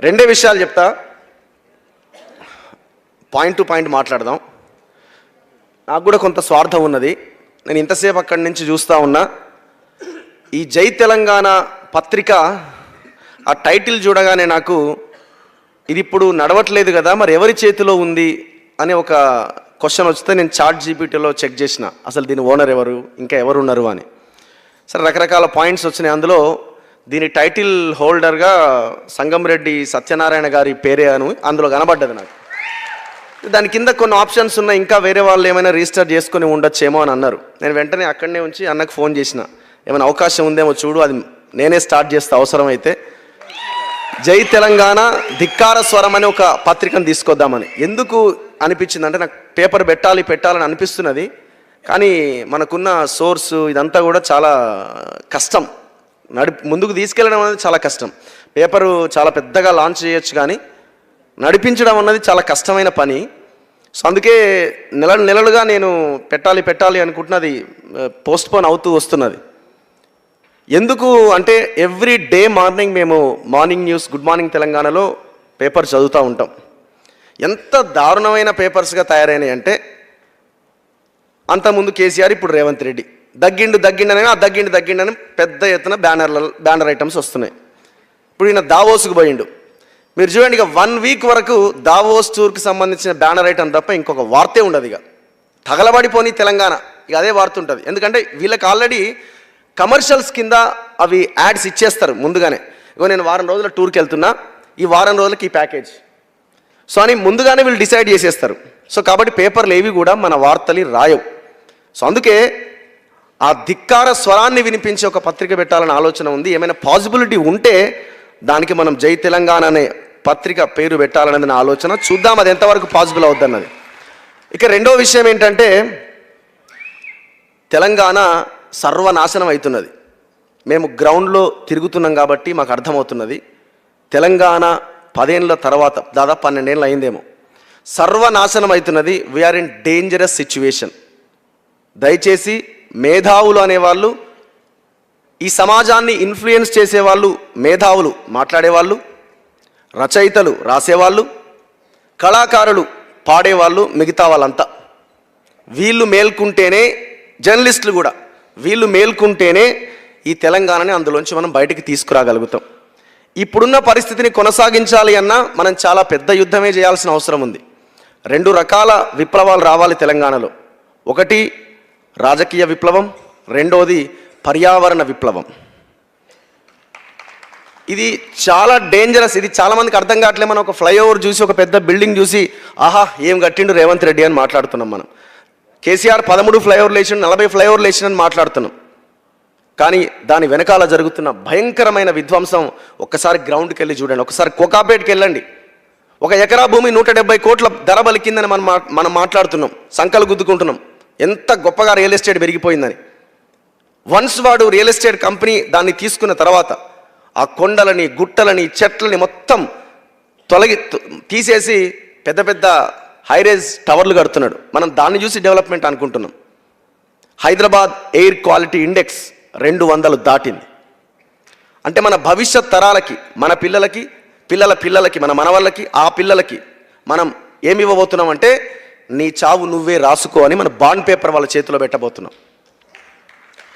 రెండే విషయాలు చెప్తా. పాయింట్ టు పాయింట్ మాట్లాడదాం. నాకు కూడా కొంత స్వార్థం ఉన్నది. నేను ఇంతసేపు అక్కడి నుంచి చూస్తూ ఉన్నా. ఈ జై తెలంగాణ పత్రిక ఆ టైటిల్ చూడగానే నాకు ఇది ఇప్పుడు నడవట్లేదు కదా మరి ఎవరి చేతిలో ఉంది అనే ఒక క్వశ్చన్ వస్తే నేను చాట్ జీపీటీలో చెక్ చేసిన. అసలు దీని ఓనర్ ఎవరు? ఇంకా ఎవరు ఉన్నారు అని. సరే రకరకాల పాయింట్స్ వచ్చినాయి. అందులో దీని టైటిల్ హోల్డర్గా సంగంరెడ్డి సత్యనారాయణ గారి పేరే అని అందులో కనబడ్డది నాకు. దాని కింద కొన్ని ఆప్షన్స్ ఉన్నాయి ఇంకా వేరే వాళ్ళు ఏమైనా రిజిస్టర్ చేసుకొని ఉండొచ్చేమో అని అన్నారు. నేను వెంటనే అక్కడనే ఉంచి అన్నకు ఫోన్ చేసిన. ఏమైనా అవకాశం ఉందేమో చూడు అది నేనే స్టార్ట్ చేస్తా అవసరమైతే. జై తెలంగాణ ధిక్కార స్వరం అనే ఒక పత్రికను తీసుకొద్దామని. ఎందుకు అనిపించింది అంటే నాకు పేపర్ పెట్టాలి పెట్టాలని అనిపిస్తున్నది. కానీ మనకున్న సోర్సు ఇదంతా కూడా చాలా కష్టం. నడి ముందుకు తీసుకెళ్ళడం అనేది చాలా కష్టం. పేపరు చాలా పెద్దగా లాంచ్ చేయొచ్చు కానీ నడిపించడం అన్నది చాలా కష్టమైన పని. సో అందుకే నెల నెలలుగా నేను పెట్టాలి పెట్టాలి అనుకుంటున్నది పోస్ట్ పోన్ అవుతూ వస్తున్నది. ఎందుకు అంటే ఎవ్రీ డే మార్నింగ్ మేము మార్నింగ్ న్యూస్ గుడ్ మార్నింగ్ తెలంగాణలో పేపర్ చదువుతూ ఉంటాం. ఎంత దారుణమైన పేపర్స్గా తయారైనాయి అంటే అంతకుముందు కేసీఆర్ ఇప్పుడు రేవంత్ రెడ్డి. దగ్గిండు దగ్గిండని ఆ దగ్గిండు దగ్గిండని పెద్ద ఎత్తున బ్యానర్ల బ్యానర్ ఐటమ్స్ వస్తున్నాయి. ఇప్పుడు ఈయన దావోస్కు పోయిండు. మీరు చూడండి ఇక వన్ వీక్ వరకు దావోస్ టూర్కి సంబంధించిన బ్యానర్ ఐటమ్ తప్ప ఇంకొక వార్తే ఉండదు ఇక. తగలబడిపోని తెలంగాణ. ఇక అదే వార్త ఉంటుంది. ఎందుకంటే వీళ్ళకి ఆల్రెడీ కమర్షియల్స్ కింద అవి యాడ్స్ ఇచ్చేస్తారు ముందుగానే. ఇగో నేను వారం రోజుల టూర్కి వెళ్తున్నా. ఈ వారం రోజులకి ఈ ప్యాకేజ్ సో అని ముందుగానే వీళ్ళు డిసైడ్ చేసేస్తారు. సో కాబట్టి పేపర్లు ఏవి కూడా మన వార్తలు రాయవు. సో అందుకే ఆ ధిక్కార స్వరాన్ని వినిపించే ఒక పత్రిక పెట్టాలని ఆలోచన ఉంది. ఏమైనా పాసిబిలిటీ ఉంటే దానికి మనం జై తెలంగాణ అనే పత్రిక పేరు పెట్టాలనేది నా ఆలోచన. చూద్దాం అది ఎంతవరకు పాసిబుల్ అవుద్దన్నది. ఇక రెండో విషయం ఏంటంటే తెలంగాణ సర్వనాశనం అవుతున్నది మేము గ్రౌండ్లో తిరుగుతున్నాం కాబట్టి మాకు అర్థమవుతున్నది. తెలంగాణ పదేళ్ళ తర్వాత దాదాపు పన్నెండేళ్ళు అయిందేమో. సర్వనాశనం అవుతున్నది వీఆర్ ఇన్ డేంజరస్ సిచ్యువేషన్ దయచేసి మేధావులు అనేవాళ్ళు ఈ సమాజాన్ని ఇన్ఫ్లుయెన్స్ చేసేవాళ్ళు మేధావులు మాట్లాడేవాళ్ళు రచయితలు రాసేవాళ్ళు కళాకారులు పాడేవాళ్ళు మిగతా వాళ్ళంతా. వీళ్ళు మేల్కుంటేనే జర్నలిస్టులు కూడా వీళ్ళు మేల్కుంటేనే ఈ తెలంగాణని అందులోంచి మనం బయటికి తీసుకురాగలుగుతాం. ఇప్పుడున్న పరిస్థితిని కొనసాగించాలి అన్నా మనం చాలా పెద్ద యుద్ధమే చేయాల్సిన అవసరం ఉంది. రెండు రకాల విప్లవాలు రావాలి తెలంగాణలో. ఒకటి రాజకీయ విప్లవం రెండోది పర్యావరణ విప్లవం. ఇది చాలా డేంజరస్ ఇది చాలామందికి అర్థం కావట్లే మనం ఒక ఫ్లైఓవర్ చూసి ఒక పెద్ద బిల్డింగ్ చూసి ఆహా ఏం కట్టిండు రేవంత్ రెడ్డి అని మాట్లాడుతున్నాం మనం. కేసీఆర్ పదమూడు ఫ్లైఓవర్ లేచిన నలభై ఫ్లైఓవర్ లేచినని మాట్లాడుతున్నాం. కానీ దాని వెనకాల జరుగుతున్న భయంకరమైన విధ్వంసం ఒక్కసారి గ్రౌండ్కి వెళ్ళి చూడండి. ఒకసారి కోకాపేట్కి వెళ్ళండి. ఒక ఎకరా భూమి నూట డెబ్బై కోట్ల ధర బలికిందని మనం మా- మనం మాట్లాడుతున్నాం. సంకలు గుద్దుకుంటున్నాం. ఎంత గొప్పగా రియల్ ఎస్టేట్ పెరిగిపోయిందని. వన్స్ వాడు రియల్ ఎస్టేట్ కంపెనీ దాన్ని తీసుకున్న తర్వాత ఆ కొండలని గుట్టలని చెట్లని మొత్తం తొలగి తీసేసి పెద్ద పెద్ద హైరేజ్ టవర్లు కడుతున్నాడు. మనం దాన్ని చూసి డెవలప్మెంట్ అనుకుంటున్నాం. హైదరాబాద్ ఎయిర్ క్వాలిటీ ఇండెక్స్ రెండు వందలు దాటింది. అంటే మన భవిష్యత్ తరాలకి మన పిల్లలకి పిల్లల పిల్లలకి మన మనవాళ్ళకి ఆ పిల్లలకి మనం ఏమి ఇవ్వబోతున్నాం అంటే నీ చావు నువ్వే రాసుకో అని మన బాండ్ పేపర్ వాళ్ళ చేతిలో పెట్టబోతున్నాం.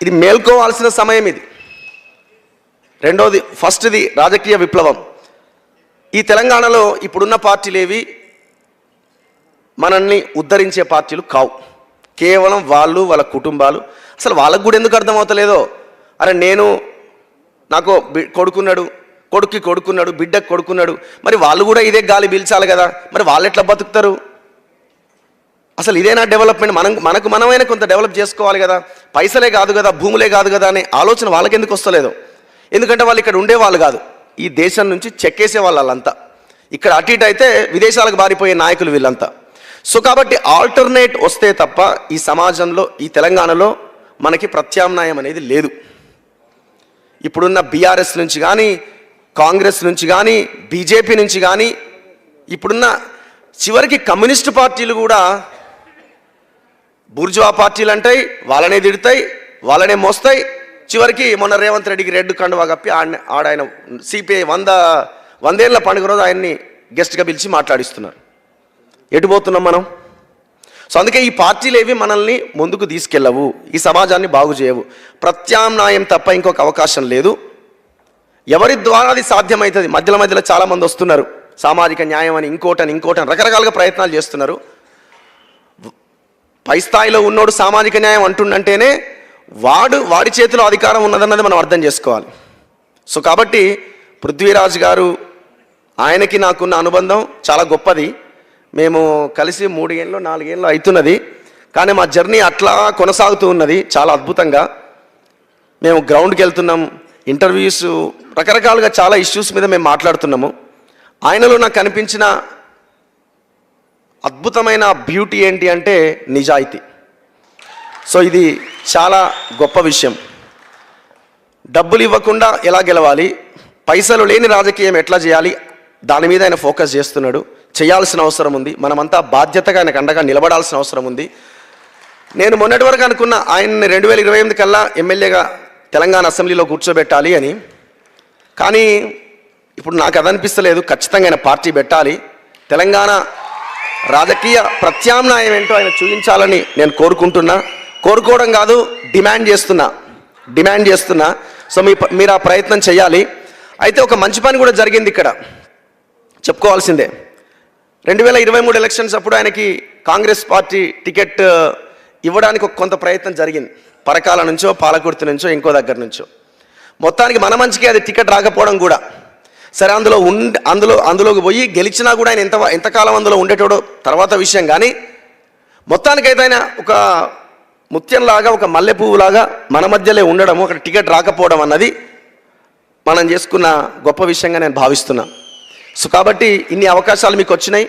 ఇది మేల్కోవాల్సిన సమయం ఇది. రెండోది ఫస్ట్ది రాజకీయ విప్లవం. ఈ తెలంగాణలో ఇప్పుడున్న పార్టీలేవి మనల్ని ఉద్ధరించే పార్టీలు కావు. కేవలం వాళ్ళు వాళ్ళ కుటుంబాలు. అసలు వాళ్ళకు కూడా ఎందుకు అర్థమవుతలేదో అరే నేను నాకు కొడుకున్నాడు కొడుక్కి కొడుకున్నాడు బిడ్డకు కొడుకున్నాడు. మరి వాళ్ళు కూడా ఇదే గాలి పీల్చాలి కదా. మరి వాళ్ళు ఎట్లా బతుకుతారు? అసలు ఇదేనా డెవలప్మెంట్ మనం మనకు మనమైనా కొంత డెవలప్ చేసుకోవాలి కదా. పైసలే కాదు కదా భూములే కాదు కదా అనే ఆలోచన వాళ్ళకి ఎందుకు వస్తలేదు? ఎందుకంటే వాళ్ళు ఇక్కడ ఉండేవాళ్ళు కాదు. ఈ దేశం నుంచి చెక్కేసే వాళ్ళు వాళ్ళంతా. ఇక్కడ అటు ఇటు అయితే విదేశాలకు బారిపోయే నాయకులు వీళ్ళంతా. సో కాబట్టి ఆల్టర్నేట్ వస్తే తప్ప ఈ సమాజంలో ఈ తెలంగాణలో మనకి ప్రత్యామ్నాయం అనేది లేదు. ఇప్పుడున్న బీఆర్ఎస్ నుంచి కానీ కాంగ్రెస్ నుంచి కానీ బీజేపీ నుంచి కానీ ఇప్పుడున్న చివరికి కమ్యూనిస్ట్ పార్టీలు కూడా బూర్జువా పార్టీలు అంటాయి వాళ్ళనే తిడతాయి వాళ్ళనే మోస్తాయి. చివరికి మొన్న రేవంత్ రెడ్డికి రెడ్ కండువా కప్పి ఆడ ఆడాయన సిపిఐ వంద వందేళ్ళ పండుగ రోజు ఆయన్ని గెస్ట్గా పిలిచి మాట్లాడిస్తున్నారు. ఎటు పోతున్నాం మనం? సో అందుకే ఈ పార్టీలు ఏవి మనల్ని ముందుకు తీసుకెళ్ళవు ఈ సమాజాన్ని బాగు చేయవు. ప్రత్యామ్నాయం తప్ప ఇంకొక అవకాశం లేదు. ఎవరి ద్వారా అది సాధ్యమవుతుంది మధ్యలో మధ్యలో చాలామంది వస్తున్నారు. సామాజిక న్యాయం అని ఇంకోటని ఇంకోటని రకరకాలుగా ప్రయత్నాలు చేస్తున్నారు. పై స్థాయిలో ఉన్నోడు సామాజిక న్యాయం అంటుండంటేనే వాడు వాడి చేతిలో అధికారం ఉన్నదన్నది మనం అర్థం చేసుకోవాలి. సో కాబట్టి పృథ్వీరాజ్ గారు ఆయనకి నాకున్న అనుబంధం చాలా గొప్పది. మేము కలిసి మూడేళ్ళు నాలుగేళ్ళు అవుతున్నది కానీ మా జర్నీ అట్లా కొనసాగుతూ ఉన్నది చాలా అద్భుతంగా. మేము గ్రౌండ్కి వెళ్తున్నాం. ఇంటర్వ్యూస్ రకరకాలుగా చాలా ఇష్యూస్ మీద మేము మాట్లాడుతున్నాము. ఆయనలో నాకు కనిపించిన అద్భుతమైన బ్యూటీ ఏంటి అంటే నిజాయితీ. సో ఇది చాలా గొప్ప విషయం. డబ్బులు ఇవ్వకుండా ఎలా గెలవాలి? పైసలు లేని రాజకీయం ఎట్లా చేయాలి? దాని మీద ఆయన ఫోకస్ చేస్తున్నాడు. చేయాల్సిన అవసరం ఉంది. మనమంతా బాధ్యతగా ఆయనకు అండగా నిలబడాల్సిన అవసరం ఉంది. నేను మొన్నటి వరకు అనుకున్న ఆయన్ని రెండు వేల ఇరవై ఎనిమిది కల్లా ఎమ్మెల్యేగా తెలంగాణ అసెంబ్లీలో కూర్చోబెట్టాలి అని. కానీ ఇప్పుడు నాకు అది అనిపిస్తలేదు. ఖచ్చితంగా ఆయన పార్టీ పెట్టాలి. తెలంగాణ రాజకీయ ప్రత్యామ్నాయం ఏంటో ఆయన చూపించాలని నేను కోరుకుంటున్నా. కోరుకోవడం కాదు డిమాండ్ చేస్తున్నా. డిమాండ్ చేస్తున్నా. సో మీ మీరు ఆ ప్రయత్నం చేయాలి. అయితే ఒక మంచి పని కూడా జరిగింది ఇక్కడ. చెప్పుకోవాల్సిందే. రెండు వేల ఇరవై మూడు ఎలక్షన్స్ అప్పుడు ఆయనకి కాంగ్రెస్ పార్టీ టికెట్ ఇవ్వడానికి ఒక కొంత ప్రయత్నం జరిగింది. పరకాల నుంచో పాలకుర్తి నుంచో ఇంకో దగ్గర నుంచో. మొత్తానికి మన మంచికి అది టికెట్ రాకపోవడం కూడా. సరే అందులో ఉండి అందులో అందులోకి పోయి గెలిచినా కూడా ఆయన ఎంత ఎంతకాలం అందులో ఉండేటోడో తర్వాత విషయం కానీ మొత్తానికైతే ఆయన ఒక ముత్యంలాగా ఒక మల్లె పువ్వులాగా మన మధ్యలో ఉండడం ఒక టికెట్ రాకపోవడం అన్నది మనం చేసుకున్న గొప్ప విషయంగా నేను భావిస్తున్నాను సో కాబట్టి ఇన్ని అవకాశాలు మీకు వచ్చినాయి.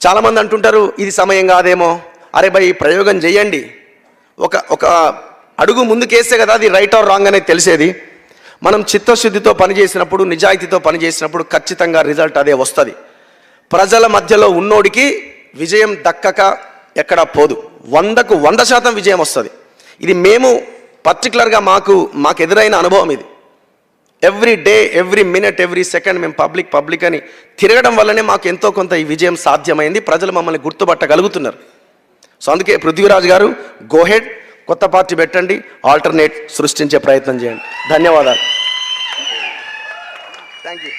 చాలామంది అంటుంటారు ఇది సమయం కాదేమో. అరే భయ్ ప్రయోగం చేయండి. ఒక ఒక అడుగు ముందుకేస్తే కదా అది రైట్ ఆర్ రాంగ్ అనేది తెలిసేది. మనం చిత్తశుద్ధితో పనిచేసినప్పుడు నిజాయితీతో పనిచేసినప్పుడు ఖచ్చితంగా రిజల్ట్ అదే వస్తుంది. ప్రజల మధ్యలో ఉన్నోడికి విజయం దక్కక ఎక్కడ పోదు. వందకు వంద శాతం విజయం వస్తుంది. ఇది మేము పర్టికులర్గా మాకు మాకు ఎదురైన అనుభవం ఇది. Every day every minute every second మేము పబ్లిక్ పబ్లిక్ అని తిరగడం వల్లనే మాకు ఎంతో కొంత ఈ విజయం సాధ్యమైంది. ప్రజలు మమ్మల్ని గుర్తుపట్టగలుగుతున్నారు. సో అందుకే పృథ్వీరాజ్ గారు గోహెడ్ కొత్త పార్టీ పెట్టండి ఆల్టర్నేట్ సృష్టించే ప్రయత్నం చేయండి. ధన్యవాదాలు. Thank you